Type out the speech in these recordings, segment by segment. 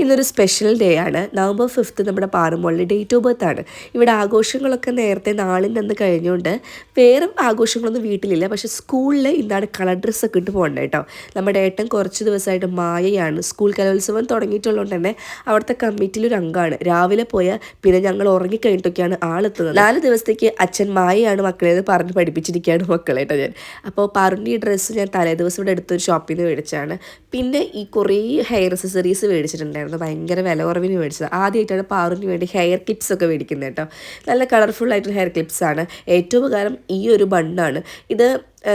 ഇന്നൊരു special day ആണ്. November fifth നമ്മുടെ പാറുമോളിന്റെ ഡേറ്റ് ഓഫ് ബർത്ത് ആണ്. ഇവിടെ ആഘോഷങ്ങളൊക്കെ നേരത്തെ നാളിൽ നിന്ന് കഴിഞ്ഞുകൊണ്ട് വേറെ ആഘോഷങ്ങളൊന്നും വീട്ടിലില്ല. പക്ഷേ സ്കൂളിൽ ഇന്നാണ് കളർ ഡ്രസ്സൊക്കെ ഇട്ട് പോകേണ്ടത് കേട്ടോ നമ്മുടെ ഏട്ടൻ കുറച്ച് ദിവസമായിട്ട് മായയാണ്. സ്കൂൾ കലോത്സവം തുടങ്ങിയിട്ടുള്ളതുകൊണ്ട് തന്നെ അവിടുത്തെ കമ്മിറ്റിയിൽ ഒരു അംഗമാണ്. രാവിലെ പോയാൽ പിന്നെ ഞങ്ങൾ ഉറങ്ങിക്കഴിഞ്ഞിട്ടൊക്കെയാണ് ആളെത്തുന്നത്. നാല് ദിവസത്തേക്ക് അച്ഛൻ മായയാണ് മക്കളെ എന്ന് പറഞ്ഞ് പഠിപ്പിച്ചിരിക്കുകയാണ് മക്കളെ കേട്ടോ ഞാൻ. അപ്പോൾ പറഞ്ഞ ഡ്രസ്സ് ഞാൻ തലേദിവസം ഇവിടെ അടുത്തൊരു ഷോപ്പിൽ നിന്ന് മേടിച്ചാണ് പിന്നെ ഈ കുറേ ഹെയർ അക്സസറീസ് മേടിച്ചിട്ടുണ്ടായിരുന്നു ഭയങ്കര വില കുറവിന് മേടിച്ചത്. ആദ്യമായിട്ടാണ് പാറുവിന് വേണ്ടി ഹെയർ ക്ലിപ്സ് ഒക്കെ മേടിക്കുന്നത് കേട്ടോ. നല്ല കളർഫുൾ ആയിട്ടുള്ള ഹെയർ ക്ലിപ്സ് ആണ്. ഏറ്റവും ഉപകാരം ഈ ഒരു ബണ്ണാണ്. ഇത്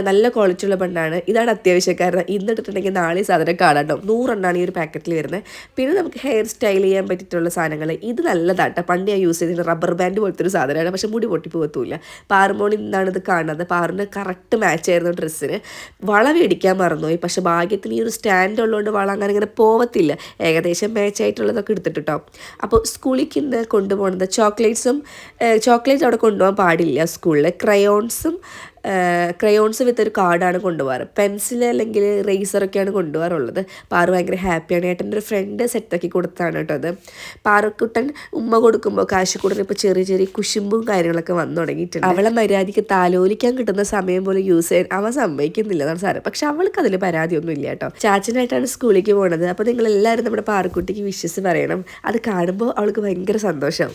നല്ല ക്വാളിറ്റി ഉള്ള ബണ്ണാണ്. ഇതാണ് അത്യാവശ്യക്കാരൻ ഇന്നിട്ടിട്ടുണ്ടെങ്കിൽ നാളെ ഈ സാധനം കാണാട്ടോ. നൂറെണ്ണാണ് ഈ ഒരു പാക്കറ്റിൽ വരുന്നത് പിന്നെ നമുക്ക് ഹെയർ സ്റ്റൈൽ ചെയ്യാൻ പറ്റിയിട്ടുള്ള സാധനങ്ങൾ ഇത് നല്ലതാട്ടോ പണ്ട് ഞാൻ യൂസ് ചെയ്തിട്ട് റബ്ബർ ബാൻഡ് പോലത്തെ ഒരു സാധനമാണ്. പക്ഷെ മുടി പൊട്ടി പോകത്തൂല്ല പാറുമോണി നിന്നാണ് ഇത് കാണുന്നത്. പാറിന് കറക്റ്റ് മാച്ച് ആയിരുന്നു ഡ്രസ്സിന് വള മേടിക്കാൻ മറന്നുപോയി. പക്ഷെ ഭാഗ്യത്തിന് ഈ ഒരു സ്റ്റാൻഡ് ഉള്ളതുകൊണ്ട് വള അങ്ങനെ ഇങ്ങനെ പോവത്തില്ല. ഏകദേശം മാച്ച് ആയിട്ടുള്ളതൊക്കെ എടുത്തിട്ട് കേട്ടോ അപ്പോൾ സ്കൂളിലേക്ക് ഇന്ന് കൊണ്ടുപോകുന്നത്. ചോക്ലേറ്റ്സും ചോക്ലേറ്റ്സ് അവിടെ കൊണ്ടുപോകാൻ പാടില്ല സ്കൂളിൽ ക്രയോൺസും ക്രയോൺസ് വിത്ത് ഒരു കാർഡാണ് കൊണ്ടുപോകാറ്. പെൻസിൽ അല്ലെങ്കിൽ റേസറൊക്കെയാണ് കൊണ്ടുപോകാറുള്ളത്. പാറു ഭയങ്കര ഹാപ്പിയാണ് ഏട്ടന്റെ ഒരു ഫ്രണ്ട് സെറ്റാക്കി കൊടുത്താണ് കേട്ടോ അത്. പാറക്കുട്ടൻ ഉമ്മ കൊടുക്കുമ്പോൾ കാശിക്കൂടൻ ഇപ്പോൾ ചെറിയ ചെറിയ കുശുമ്പും കാര്യങ്ങളൊക്കെ വന്നു തുടങ്ങിയിട്ടുണ്ട്. അവളെ മര്യാദയ്ക്ക് താലോലിക്കാൻ കിട്ടുന്ന സമയം പോലും യൂസ് ചെയ്യാൻ അവൻ സമ്മതിക്കുന്നില്ല എന്നാണ് സാറ്. പക്ഷെ അവൾക്ക് അതിൽ പരാതിയൊന്നും ഇല്ല കേട്ടോ. ചാച്ചനായിട്ടാണ് സ്കൂളിലേക്ക് പോകുന്നത് അപ്പോൾ നിങ്ങൾ എല്ലാവരും നമ്മുടെ പാറക്കുട്ടിക്ക് വിശ്വസ് പറയണം. അത് കാണുമ്പോൾ അവൾക്ക് ഭയങ്കര സന്തോഷം.